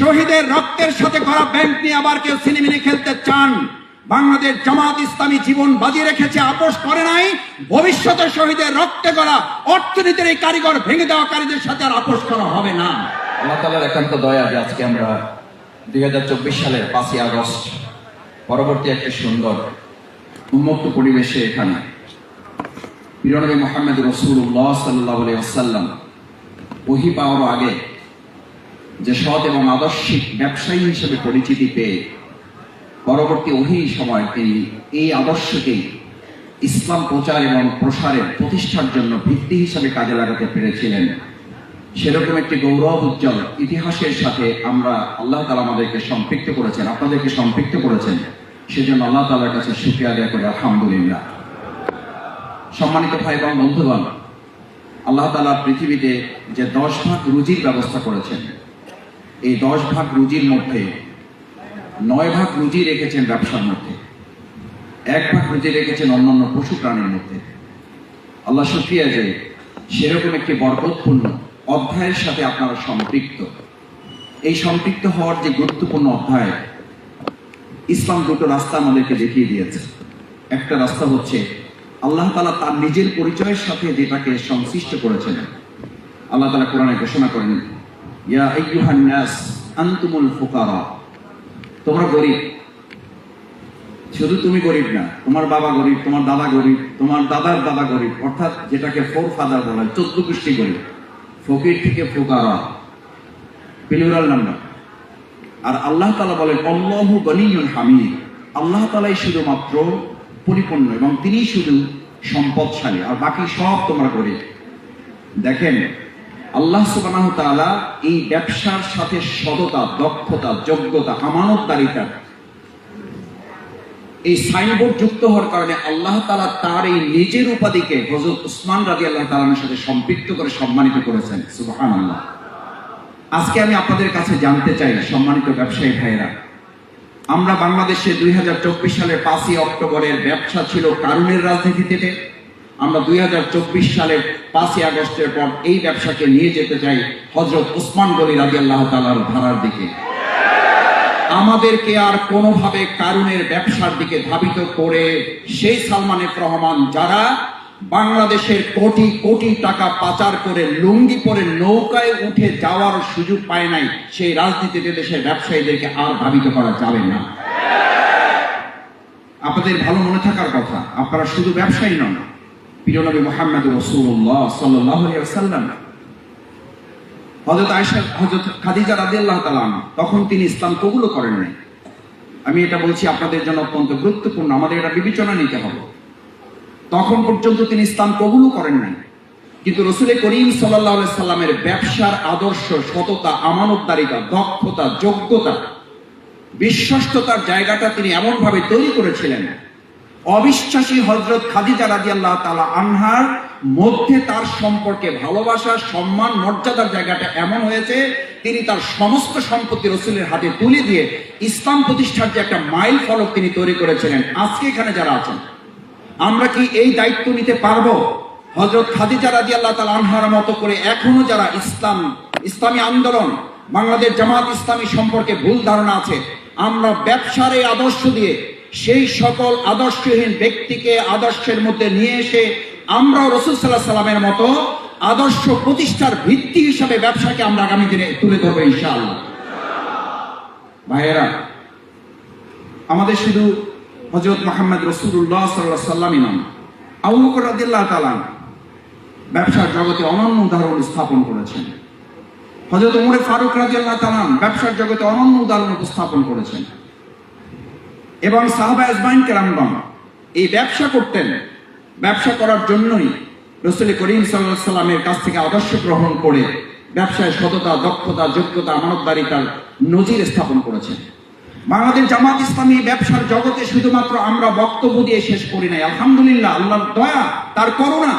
শহীদের রক্তের সাথে করা ব্যাংক নিয়ে আবার কেউ সিনেমিনি খেলতে চান। বাংলাদেশ জামাত ইসলামী জীবন বাজি রেখেছে, আপোষ করে নাই। ভবিষ্যতে শহীদের রক্তে করা অর্থনীতির এই কারিগর ভেঙে দেওয়া কারীদের সাথে আর আপোষ করা হবে না। আল্লাহ তালার একান্ত দয়া যে আজকে আমরা দুই হাজার চব্বিশ সালের পাঁচই আগস্ট, পরবর্তী একটি সুন্দর, উন্মুক্ত পরিবেশে এখানে পিরনবী মোহাম্মদ রসুল্লাহ সাল্লাহ আসাল্লাম ওহি পাওয়ার আগে যে সৎ এবং আদর্শিক ব্যবসায়ী হিসেবে পরিচিতি পেয়ে পরবর্তী ওহি সময় তিনি এই আদর্শকেই ইসলাম প্রচার এবং প্রসারের প্রতিষ্ঠার জন্য ভিত্তি হিসাবে কাজে লাগাতে পেরেছিলেন। সেরকম একটি গৌরব উজ্জ্বল ইতিহাসের সাথে আমরা আল্লাহ তালা আমাদেরকে সম্পৃক্ত করেছেন, আপনাদেরকে সম্পৃক্ত করেছেন। সেজন্য আল্লাহ তালার কাছে শুক্রিয়া আদায় করে, আলহামদুলিল্লাহ। সম্মানিত ভাই এবং বন্ধুগণ, আল্লাহ তালা পৃথিবীতে যে দশ ভাগ রুজির ব্যবস্থা করেছেন এই দশ ভাগ রুজির মধ্যে, নয় ভাগ রুজি রেখেছেন ব্যবসার মধ্যে, এক ভাগ রুজি রেখেছেন অন্যান্য পশু প্রাণীর মধ্যে। আল্লাহ শুক্রিয়া যে সেরকম একটি বরকতপূর্ণ অধ্যায়ের সাথে আপনারা সম্পৃক্ত। এই সম্পৃক্ত হওয়ার যে গুরুত্বপূর্ণ অধ্যায়, ইসলাম দুটো রাস্তা আমাদেরকে দেখিয়ে দিয়েছে। একটা রাস্তা হচ্ছে, আল্লাহ তালা তার নিজের পরিচয়ের সাথে যেটাকে সংশ্লিষ্ট করেছেন। আল্লাহ তালা কোরআনে ঘোষণা করেন আনতুমুল ফুকারা। তোমরা গরিব। শুধু তুমি গরিব না, তোমার বাবা গরিব, তোমার দাদা গরিব, তোমার দাদার দাদা গরিব, অর্থাৎ যেটাকে ফোর ফাদার বলা হয়, চোদ্দ গোষ্ঠী গরিব। ফকির থেকে ফোকারা। Plural number. আর আল্লাহ তালা বলেন অল্লাহু গনিয়ুন হামিদ। আল্লাহ তালাই শুধুমাত্র পরিপূর্ণ এবং তিনি শুধু সম্পদশালী, আর বাকি সব তোমরা গরিব। দেখেন আল্লাহ সুবাহ এই ব্যবসার সাথে সততা, দক্ষতা, যোগ্যতা আমানত আমানতদারিতা এই সাইনবোর্ড যুক্ত হওয়ার কারণে আল্লাহ তালা তার এই নিজের উপাধিকে হযরত উসমান রাজি আল্লাহ তাআলার সাথে সম্পৃক্ত করে সম্মানিত করেছেন। সুবহানাল্লাহ। আজকে আমি আপনাদের কাছে জানতে চাই, সম্মানিত ব্যবসায়ী ভাইয়েরা, আমরা বাংলাদেশে দুই হাজার চব্বিশ সালের পাঁচই অক্টোবরের ব্যবসা ছিল কারুনের রাজনীতিতে। আমরা দুই হাজার চব্বিশ সালের পাঁচই আগস্টের পর এই ব্যবসাকে নিয়ে যেতে চাই হজরত উসমান গনি রাজি আল্লাহ তালার ধারার দিকে। আমাদেরকে আর কোনোভাবে কারুনের ব্যবসার দিকে ধাবিত করে সেই সালমান রহমান যারা বাংলাদেশের কোটি কোটি টাকা পাচার করে লুঙ্গি পরে নৌকায় উঠে যাওয়ার সুযোগ পায় নাই, সেই রাজনীতিতে দেশের ব্যবসায়ীদেরকে আর ধাবিত করা যাবে না। আপনাদের ভালো মনে থাকার কথা, আপনারা শুধু ব্যবসায়ী নন প্রিয় নবী মোহাম্মদ রসুল্লাহ সাল্লাহ সাল্লাম হজরত আয়সা হজরত খাদিজা রাদিয়াল্লাহু তাআলা আনহা, তখন তিনি ইসলাম কবুল করেন নাই। আমি এটা বলছি আপনাদের জন্য অত্যন্ত গুরুত্বপূর্ণ আমাদের এটা বিবেচনা নিতে হবে। তখন পর্যন্ত তিনি ইসলাম কবুল করেন নাই। কিন্তু রসুল করিম সাল্লাহ সাল্লামের ব্যবসার আদর্শ সততা আমানতদারিতা দক্ষতা যোগ্যতা বিশ্বস্ততার জায়গাটা তিনি এমনভাবে তৈরি করেছিলেন অবিশ্বাসী হজরত খাদিজা রাজি আল্লাহ তালা আনহার মধ্যে তার সম্পর্কে ভালোবাসা, সম্মান, মর্যাদার জায়গাটা এমন হয়েছে, তিনি তার সমস্ত সম্পত্তি রসুলের হাতে তুলে দিয়ে ইসলাম প্রতিষ্ঠার যে একটা মাইল ফলক তিনি তৈরি করেছিলেন। আজকে এখানে যারা আছেন, আমরা কি এই দায়িত্ব নিতে পারব? হজরত খাদিজা রাজি আল্লাহ তালা আনহার মতো করে এখনও যারা ইসলাম, ইসলামী আন্দোলন, বাংলাদেশ জামাত ইসলামী সম্পর্কে ভুল ধারণা আছে, আমরা ব্যবসার এই আদর্শ দিয়ে সেই সকল আদর্শহীন ব্যক্তিকে আদর্শের মধ্যে নিয়ে এসে আমরাও রসুল সাল্লাহ সাল্লামের মতো আদর্শ প্রতিষ্ঠার ভিত্তি হিসাবে ব্যবসাকে আমরা আগামী দিনে তুলে ধরবো ইনশাআল্লাহ। ভাইয়েরা, আমাদের শুধু হজরত মোহাম্মদ রসুল্লাহ সাল্লাহ সাল্লামই নন, আবু বকর রাদিয়াল্লাহু ব্যবসার জগতে অনন্য উদাহরণ স্থাপন করেছেন। হজরত উমরে ফারুক রাদিয়াল্লাহু তাআলা ব্যবসার জগতে অনন্য উদাহরণ উপস্থাপন করেছেন। এবং সাহাবা আজমাইন কেরামগণ এই ব্যবসা করতেন। ব্যবসা করার জন্যই রসুল করিম সাল্লাহ সাল্লামের কাছ থেকে আদর্শ গ্রহণ করে ব্যবসায় সততা, দক্ষতা, যোগ্যতা, আমানতদারিতার নজির স্থাপন করেছেন। বাংলাদেশ জামাত ইসলামী ব্যবসার জগতে শুধুমাত্র আমরা বক্তব্য দিয়ে শেষ করি নাই। আলহামদুলিল্লাহ, আল্লাহর দয়া, তার করুণা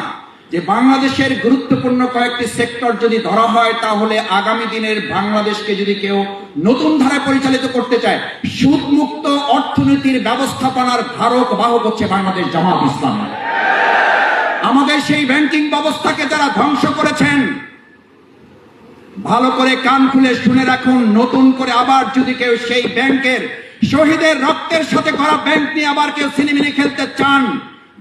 যে বাংলাদেশের গুরুত্বপূর্ণ কয়েকটি সেক্টর যদি ধরা হয়, তাহলে আগামী দিনের বাংলাদেশকে যদি কেউ নতুন ধারায় পরিচালিত করতে চায় সুদ মুক্ত অর্থনীতির ব্যবস্থাপনার ধারক, বাহক হচ্ছে বাংলাদেশ জামাত ইসলাম। আমাদের সেই ব্যাংকিং ব্যবস্থাকে যারা ধ্বংস করেছেন, ভালো করে কান খুলে শুনে রাখুন, নতুন করে আবার যদি কেউ সেই ব্যাংকের শহীদের রক্তের সাথে করা ব্যাংক নিয়ে আবার কেউ সিনেমিনে খেলতে চান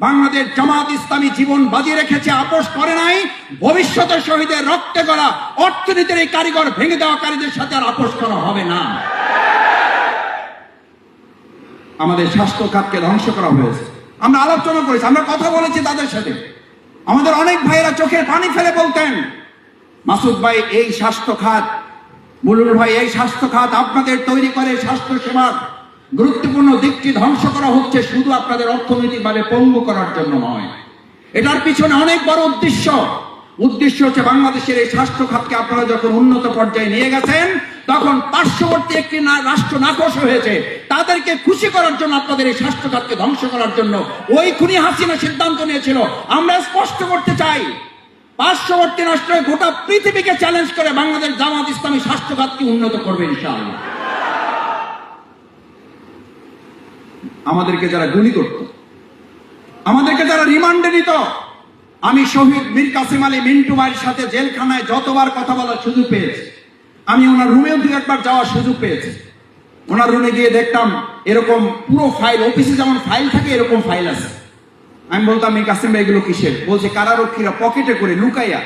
বাংলাদেশ জামাত ইসলামী জীবন বাজিয়ে রেখেছে, আপোষ করে নাই। ভবিষ্যতে শহীদের রক্তে করা অর্থনীতির এই কারিগর ভেঙে দেওয়াকারীদের সাথে আর আপোষ করা হবে না। আমাদের স্বাস্থ্য খাতকে ধ্বংস করা হয়েছে। আমরা আলোচনা করেছি, আমরা কথা বলেছি তাদের সাথে। আমাদের অনেক ভাইয়েরা চোখের পানি ফেলে বলতেন, মাসুদ ভাই, এই স্বাস্থ্য খাত বুলুল ভাই, এই স্বাস্থ্য খাত আপনাদের তৈরি করে স্বাস্থ্য সেবার গুরুত্বপূর্ণ দিকটি ধ্বংস করা হচ্ছে শুধু আপনাদের অর্থনৈতিকভাবে পঙ্গু করার জন্য নয়। এটার পিছনে অনেক বড় উদ্দেশ্য। উদ্দেশ্য হচ্ছে বাংলাদেশের এই স্বাস্থ্য খাতকে আপনারা যখন উন্নত পর্যায়ে নিয়ে গেছেন, তখন পার্শ্ববর্তী একটি রাষ্ট্র নাকশ হয়েছে। তাদেরকে খুশি করার জন্য আপনাদের এই স্বাস্থ্য খাতকে ধ্বংস করার জন্য ওই খুনি হাসিনা সিদ্ধান্ত নিয়েছিল। আমরা স্পষ্ট করতে চাই, পার্শ্ববর্তী রাষ্ট্র গোটা পৃথিবীকে চ্যালেঞ্জ করে বাংলাদেশ জামাত ইসলামী স্বাস্থ্য খাতকে উন্নত করবে ইনশাআল্লাহ। আমাদেরকে যারা গুলি করত, আমাদেরকে যারা রিমান্ডে নিত, আমি শহীদ মীর কাসিম আলী মিন্টু ভাইয়ের সাথে জেলখানায় যতবার কথা বলার সুযোগ পেয়েছি, আমি ওনার রুমেও দু একবার যাওয়ার সুযোগ পেয়েছি। ওনার রুমে গিয়ে দেখতাম এরকম পুরো ফাইল, অফিসে যেমন ফাইল থাকে, এরকম ফাইল আছে। আমি বলতাম মীর কাসিম ভাই, এগুলো কিসের? বলছে, কারারক্ষীরা পকেটে করে লুকাইয়া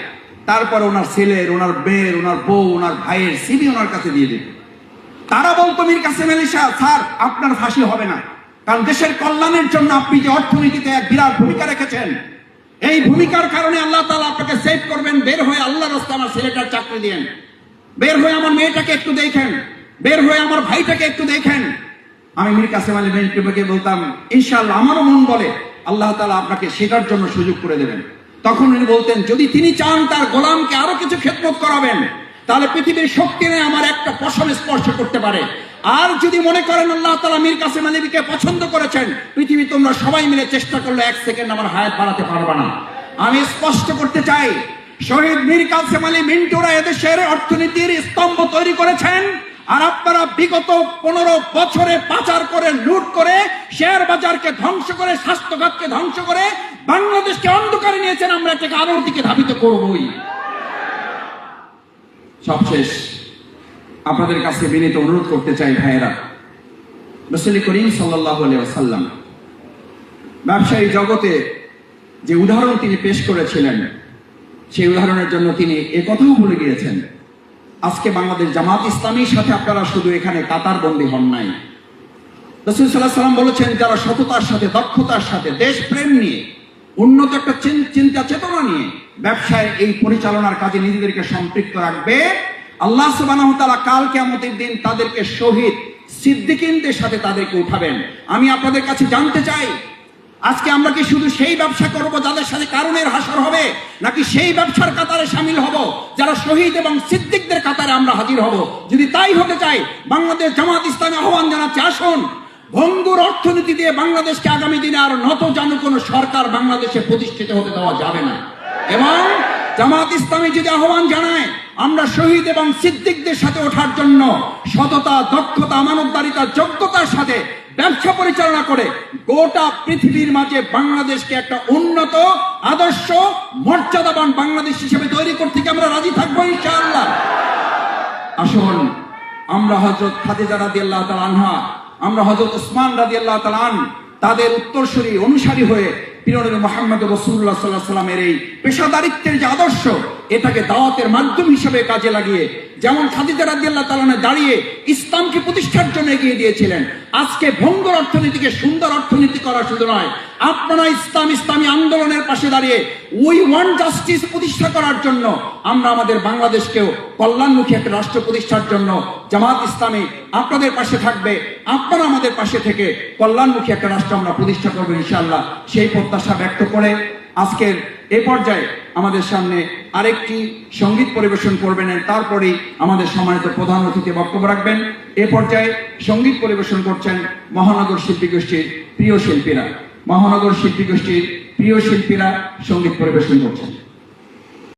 তারপর ওনার ছেলের, ওনার মেয়ের, ওনার বউ, ওনার ভাইয়ের সিবি ওনার কাছে দিয়ে দিত তারা বলতো, মীর কাসিম আলী শাহ স্যার, আপনার ফাঁসি হবে না। কারণ দেশের কল্যাণের জন্য আপনি যে অর্থনীতিতে এক বিরাট ভূমিকা রেখেছেন, এই ভূমিকার কারণে আল্লাহ তালা আপনাকে সেভ করবেন, বের হয়ে আল্লাহ রাস্তা আমার ছেলেটার চাকরি দিয়েন বের হয়ে আমার মেয়েটাকে একটু দেখেন, বের হয়ে আমার ভাইটাকে একটু দেখেন। আমি মীর কাসিম আলী মেন্টুকে বলতাম, ইনশাআল্লাহ আমারও মন বলে, আল্লাহ তালা আপনাকে শেখার জন্য সুযোগ করে দেবেন। তখন উনি বলতেন, যদি তিনি চান তার গোলামকে আরও কিছু খেদমত করাবেন, তাহলে পৃথিবীর শক্তি নেই আমার একটা পশম স্পর্শ করতে পারে। আর যদি মনে করেন আল্লাহ তালা মীর কাসিম আলীকে পছন্দ করেছেন, পৃথিবী তোমরা সবাই মিলে চেষ্টা করলে এক সেকেন্ড আমার হায়াত বাড়াতে পারবে না। আমি স্পষ্ট করতে চাই, শহীদ মীর কাসিম আলী মিন্টুরা এদেশের অর্থনীতির স্তম্ভ তৈরি করেছেন আর আপনারা বিগত পনেরো বছরে পাচার করে, লুট করে, শেয়ার বাজারকে ধ্বংস করে, স্বাস্থ্যখাতকে ধ্বংস করে, বাংলাদেশকে অন্ধকারে নিয়েছেন, আমরা এটাকে আলোর দিকে ধাবিত করবই। সবশেষ আপনাদের কাছে বিনীত অনুরোধ করতে চাই ভাইয়েরা। রসুল করিম সাল্লাম ব্যবসায়ী জগতে যে উদাহরণ তিনি পেশ করেছিলেন, সেই উদাহরণের জন্য তিনি একথাও কথাও ভুলে গিয়েছেন, আজকে বাংলাদেশ জামাত ইসলামীর সাথে আপনারা শুধু এখানে কাতার বন্দী হন নাই। রসুল সাল্লাহ সাল্লাম বলেছেন, যারা সততার সাথে, দক্ষতার সাথে, দেশপ্রেম নিয়ে, উন্নত একটা চিন- চিন্তা চেতনা নিয়ে ব্যবসায় এই পরিচালনার কাজে নিজেদেরকে সম্পৃক্ত রাখবে আল্লাহ সুবাহ তারা কাল কেমতের দিন তাদেরকে শহীদ সিদ্দিকিনদের সাথে তাদেরকে উঠাবেন। আমি আপনাদের কাছে জানতে চাই, আজকে আমরা কি শুধু সেই ব্যবসা করব যাদের সাথে কারণের হাসর হবে, নাকি সেই ব্যবসার কাতারে সামিল হব, যারা শহীদ এবং সিদ্দিকদের কাতারে আমরা হাজির হব? যদি তাই হতে চাই, বাংলাদেশ জামাত ইসলামী আহ্বান জানাচ্ছে, আসুন। ভঙ্গুর অর্থনীতি দিয়ে বাংলাদেশকে আগামী দিনে আর নত জানু কোনো সরকার বাংলাদেশে প্রতিষ্ঠিত হতে দেওয়া যাবে না। এবং জামাত ইসলামী যদি আহ্বান জানায় আমরা শহীদ এবং সিদ্দিকদের সাথে ওঠার জন্য সততা, দক্ষতা মানবদারিতা যোগ্যতার সাথে ব্যবসা পরিচালনা করে গোটা পৃথিবীর মাঝে বাংলাদেশকে একটা উন্নত, আদর্শ, মর্যাদাবান বাংলাদেশ হিসেবে তৈরি করতে আমরা রাজি থাকব ইনশাআল্লাহ? আসুন, আমরা হজরত খাদিজা রাদি আল্লাহ আনহা, আমরা হজরত উসমান রাদি আল্লাহ আন, তাদের উত্তরসূরি অনুসারী হয়ে প্রিয়নবী মোহাম্মদ রসুল্লাহ সাল্লাহ সাল্লামের এই পেশাদারিত্বের যে আদর্শ এটাকে দাওয়াতের মাধ্যম হিসেবে কাজে লাগিয়ে, যেমন খাদিজা রাদি আল্লাহ তালানে দাঁড়িয়ে ইসলামকে প্রতিষ্ঠার জন্য এগিয়ে দিয়েছিলেন। আজকে ভঙ্গুর অর্থনীতিকে সুন্দর অর্থনীতি করা শুধু নয়। আপনারা ইসলাম, ইসলামী আন্দোলনের পাশে দাঁড়িয়ে উই ওয়ান জাস্টিস প্রতিষ্ঠা করার জন্য আমরা আমাদের বাংলাদেশকেও কল্যাণমুখী একটা রাষ্ট্র প্রতিষ্ঠার জন্য জামাত ইসলামী আপনাদের পাশে থাকবে, আপনারা আমাদের পাশে থেকে কল্যাণমুখী একটা রাষ্ট্র আমরা প্রতিষ্ঠা করব ইনশাআল্লাহ। সেই প্রত্যাশা ব্যক্ত করে আজকের এ পর্যায়ে আমাদের সামনে আরেকটি সংগীত পরিবেশন করবেন তারপরেই আমাদের সম্মানিত প্রধান অতিথি বক্তব্য রাখবেন। এ পর্যায়ে সংগীত পরিবেশন করছেন মহানগর শিল্পী গোষ্ঠীর প্রিয় শিল্পীরা। মহানগর শিল্পী গোষ্ঠীর প্রিয় শিল্পীরা সংগীত পরিবেশন করছেন।